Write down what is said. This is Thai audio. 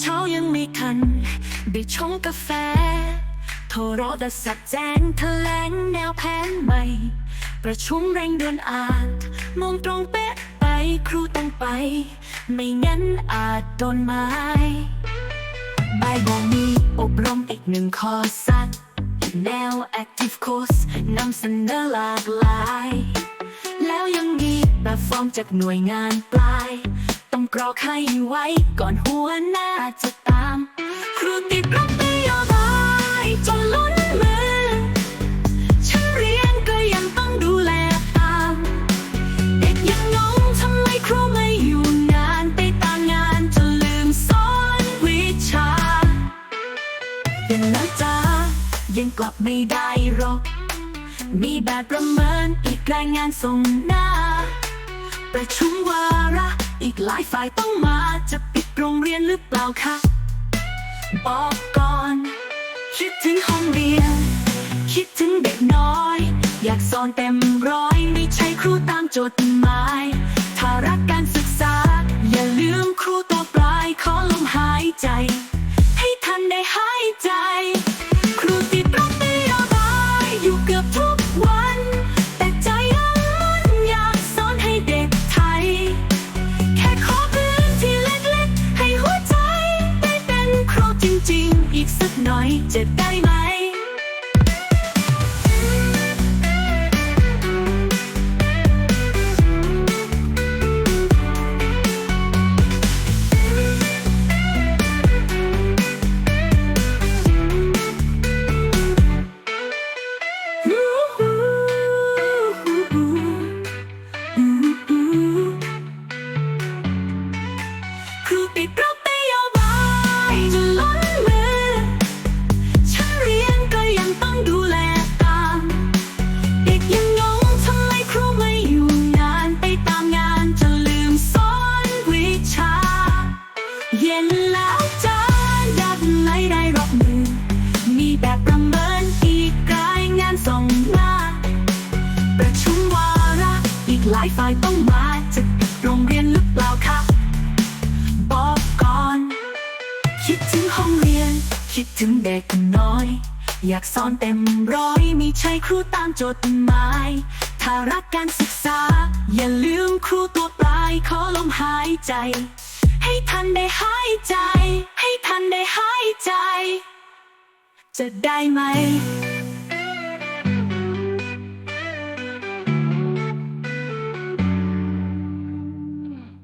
เช้ายังไม่ทันได้ชงกาแฟ โทรศัพท์แจ้งแถลงแนวแผนใหม่ ประชุมเร่งด่วนอาจโมงตรงเป๊ะไปครูต้องไป ไม่งั้นอาจโดนไม้บ่ายโมงมีอบรมอีกหนึ่งคอร์สสัตแนว Active Course นำเสนอหลากหลาย แล้วยังมีแบบฟอร์มจากหน่วยงานปลาย ต้องกรอกให้ไว้ ก่อนหัวหน้าจะตาม ครูติดรับนโยบายจนล้นมือ ฉันเรียนก็ยังต้องดูแลตาม เด็กยังงงทำไมครูไม่อยู่นานไปตามงานจนลืมสอนวิชายังนะจ๊ะยังกลับไม่ได้หรอก มีแบบประเมินอีกรายงานส่งหน้า ประชุมวาระ หลายฝ่ายต้องมาจะปิดโรงเรียนหรือเปล่าคะบอกก่อน คิดถึงห้องเรียน คิดถึงเด็กน้อย อยากสอนเต็มร้อย ไม่ใช่ครูตามจดหมาย จริงๆ อีกสักหน่อยจะได้ไหม หลายฝ่ายต้องมาจะปิดโรงเรียนหรือเปล่าคะบอกก่อน คิดถึงห้องเรียน คิดถึงเด็กน้อย อยากสอนเต็มร้อยม่ใช่ครูตามจดหมาย ถ้ารักการศึกษา อย่าลืมครูตัวปลายขอลมหายใจ ให้ทันได้หายใจ ให้ทันได้หายใจ จะได้ไหม